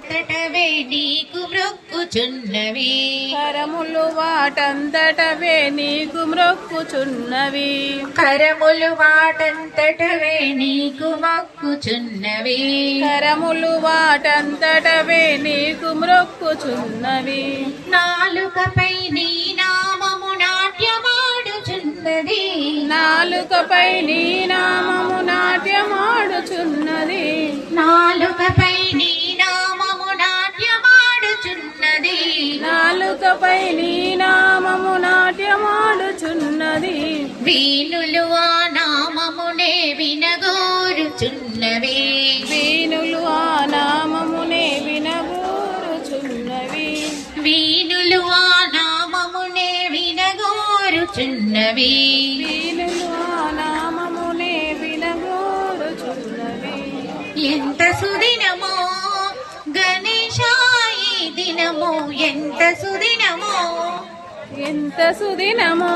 అంతటవే నీకు మ్రొక్కుచున్నవి కరములు వాటంతటవే నీకు మ్రొక్కుచున్నవి. కరములు వాటంతటవే నీకు మొక్కుచున్నవి కరములు వాటంతటవే నీకు మ్రొక్కుచున్నవి. నాలుకపై నీ నామము నాట్యమాడుచున్నది. నాలుకపై నీ నామము నాలుకపై నీ నామము నాట్యమాడుచున్నది. వీణులు ఆ నామమునే వినగోరుచున్నవి. వీణులు ఆ నామమునే వినగోరుచున్నవి. వీణులు ఆ నామమునే వినగోరుచున్నవి. వీణులు ఆ నామమునే వినగోరుచున్నవి. ఎంత సుదినమో గణేశాయి దినము ఎంత సుదినమో ఎంత సుదినమో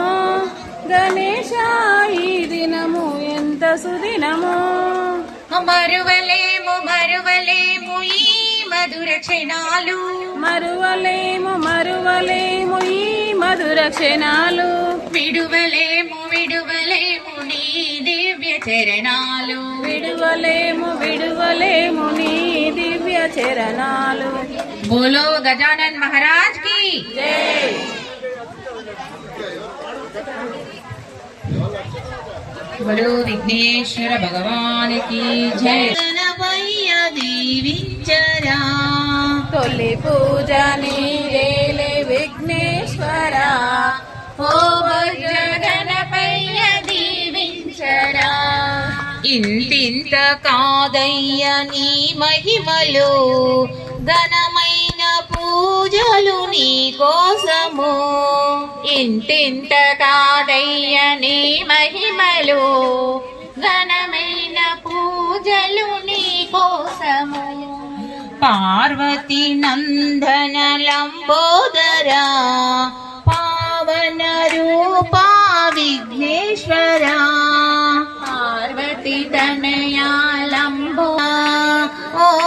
గణేశ ఈ దినము ఎంత సుదినమో. మరువలేము మరువలేము ఈ మధుర క్షణాలు. మరువలేము మరువలేము ఈ మధుర క్షణాలు. విడువలేము విడువలేము నీ దివ్య చరణాలు. విడువలేము విడువలేము నీ దివ్య చరణాలు. బోలో గజానన్ మహారాజ్కి జై. బోలో విఘ్నేశ్వర భగవాన్కి జై గణపయ్య దీవించరా తొలి పూజ నీరేలే విఘ్నేశ్వర। ఓ గణపయ్య దీవించరా ఇంతింత కాదయ్య నీ మహిమలు ఘనమైన పూజలు నీ కోసము. ఇంతింత కాదయ్య నీ మహిమలు. ఘనమైన పూజలు నీ కోసము. పార్వతి నందన లంబోదరా పావన రూపా విఘ్నేశ్వరా. పార్వతి తనయా లంబో ఓ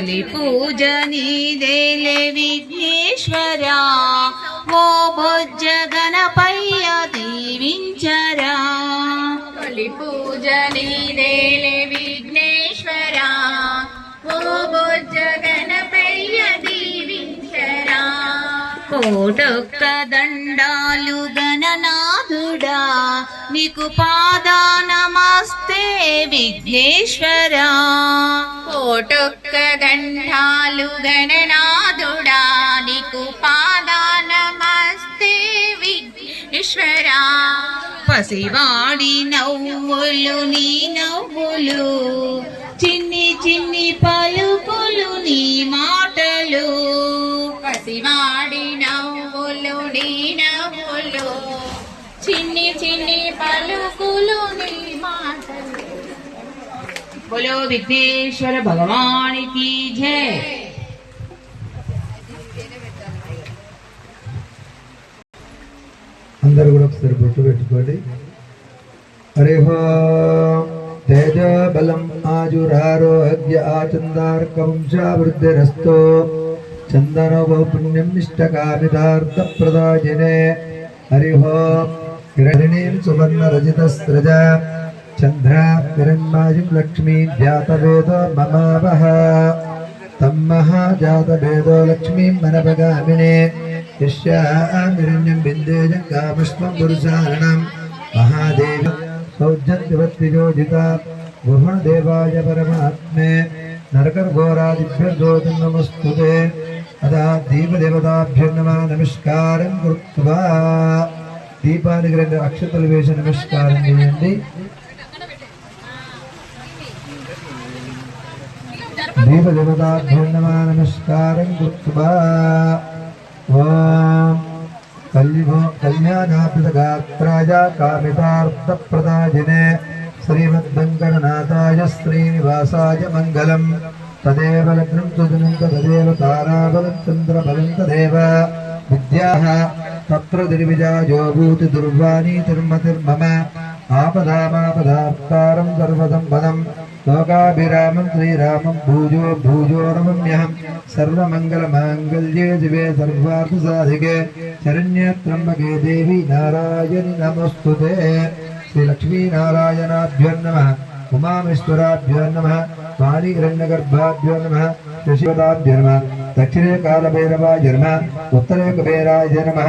తొలి పూజ నీదేలే విఘ్నేశ్వరా. ఓ భోజ గణపయ్య దీవించరా. తొలి పూజ నీదేలే విఘ్నేశ్వరా. ఓ భోజ గణపయ్య కోటొక్క దండాలు గణనాథుడా నీకు పాదా నమస్తే విఘ్నేశ్వరా. కోటొక్క దండాలు గణనాథుడా నీకు పాదా నమస్తే విఘ్నేశ్వరా. పసివాడి నవ్వులు నీ నవ్వులు. బోలో విఘ్నేశ్వర భగవానికి జై అందరూ కూడా ఒకసారి బొట్టు పెట్టుకోండి. హరి తేజ బలం ఆజురారోగ్య ఆచందార్క వంశావృద్ధిరస్తో చందనో పుణ్యం ఇష్టకామితార్థ ప్రదాజినే హరి హిరణీం సువర్ణ రజిత స్రజ చంద్ర లక్ష్మీ జాతవేదో మమావహ తమ్మహాజాతవేదో లక్ష్మీం మనపగామినే యస్యామిరణ్యం బిందేజం కామస్వం పురుషారణం మహాదేవ సౌజన్యవత్తిజోజిత గుహణదేవాయ పరమాత్మే నరకర్ఘోరాదిభ్యర్గోతం నమస్తు అదా దీపదేవతాభ్యో నమ నమస్కారం కృత్వా దీపానికి రెండు అక్షతలు వేసి నమస్కారం చేయండి దీపదేవతాభ్యో నమ నమస్కారం కృత్వా ఓం కల్యో కళ్యాణాపితగాత్రాయ కామితార్థప్రదాజినే శ్రీమద్వంకరనాథాయ శ్రీనివాసాయ మంగళం. తదేవ లగ్నం సుదినం తదేవ తారాబలం చంద్రబలం తదేవ. విద్యాः తత్ర దుర్విజాజో భూతి దుర్వాణీతిర్మతిర్మమ. ఆపదామాపదార్తారం आपधामापधात्तारं सर्वसम्पदं लोकाभिरामं श्रीरामं भूजो भूजो रमम्यहं सर्वमङ्गलमाङ्गल्ये दिवे सर्वार्थसाधिके। शरण्ये त्र्यम्बके देवी नारायणि नमोऽस्तु ते। श्रीलक्ष्मीनारायणाभ्यो नमः। उमामेश्वराभ्यो नमः। वाणीरण्यगर्भाभ्यो नमः। నమ దక్షిణే కాలభైరవాయ నమ ఉత్తరే కుబేరాయ నమ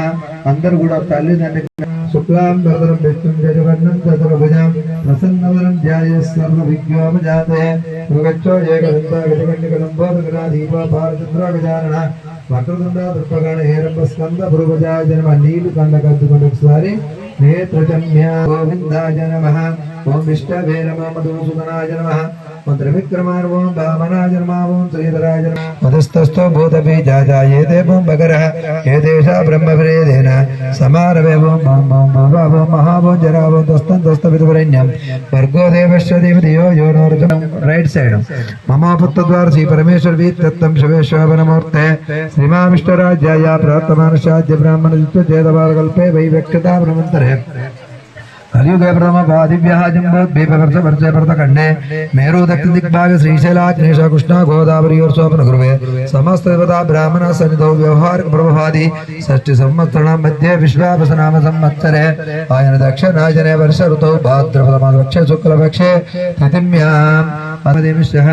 అందరు కూడా తల్లిదండ్రి శుక్లాంబరం విష్ణుం జగవర్ణం చతుర్భుజం ప్రసన్నవరం ధ్యాయ సర్వ విజ్ఞోపజాతే మృగచ్చో ఏకదంతా గజకన్యకలంబోదగనా దీప భారచంద్ర గజానన వక్రతుండ దృపగణ హేరంబ స్కంద భృభజాయ జనమ. నీలు కండ కద్దుకొని ఒకసారి నేత్రజన్య గోవిందాయ నమ. ఓం విష్ణవే నమ. మధుసూదనాయ నమ. ఓం త్రివిక్రమాయ ఓం వామనాయ నమ ఓం శ్రీధరాయ నమ మధుస్తస్థో భూతబీజాజాయేతే ఓం భగరః ఏదేషా బ్రహ్మవిరేదేన సమారవే ఓం ఓం ఓం భూవా ఓం మహాభో జరా ఓం దస్తం దస్త విధువరణ్యం వర్గో దేవశ్చ దేవదియో యో నోర్జం రైట్ సైడ్ మమాపుత్రద్వార శ్రీ कलियुगे ब्रह्मीप्रदे मेरू दक्ति दिग्भाग कलयुगे प्रमपादिव्यः जम्बोद्वीपवर्षवर्षप्रतखण्डे मेरुदक्षदिग्भाग श्रीशैलाग्नेशा कृष्णा गोदावरीयोर्स्वप्नगुरुवे समस्तदेवता ब्राह्मणः सन्निधौ व्यवहारप्रभवादि षष्टिसंवत्सराणां मध्ये विश्वापसनाम संवत्सरे आयन दक्ष दक्षिणायने वर्ष ऋतौ भाद्रपदमाक्षे शुक्ल पक्षे पदेमिष्यः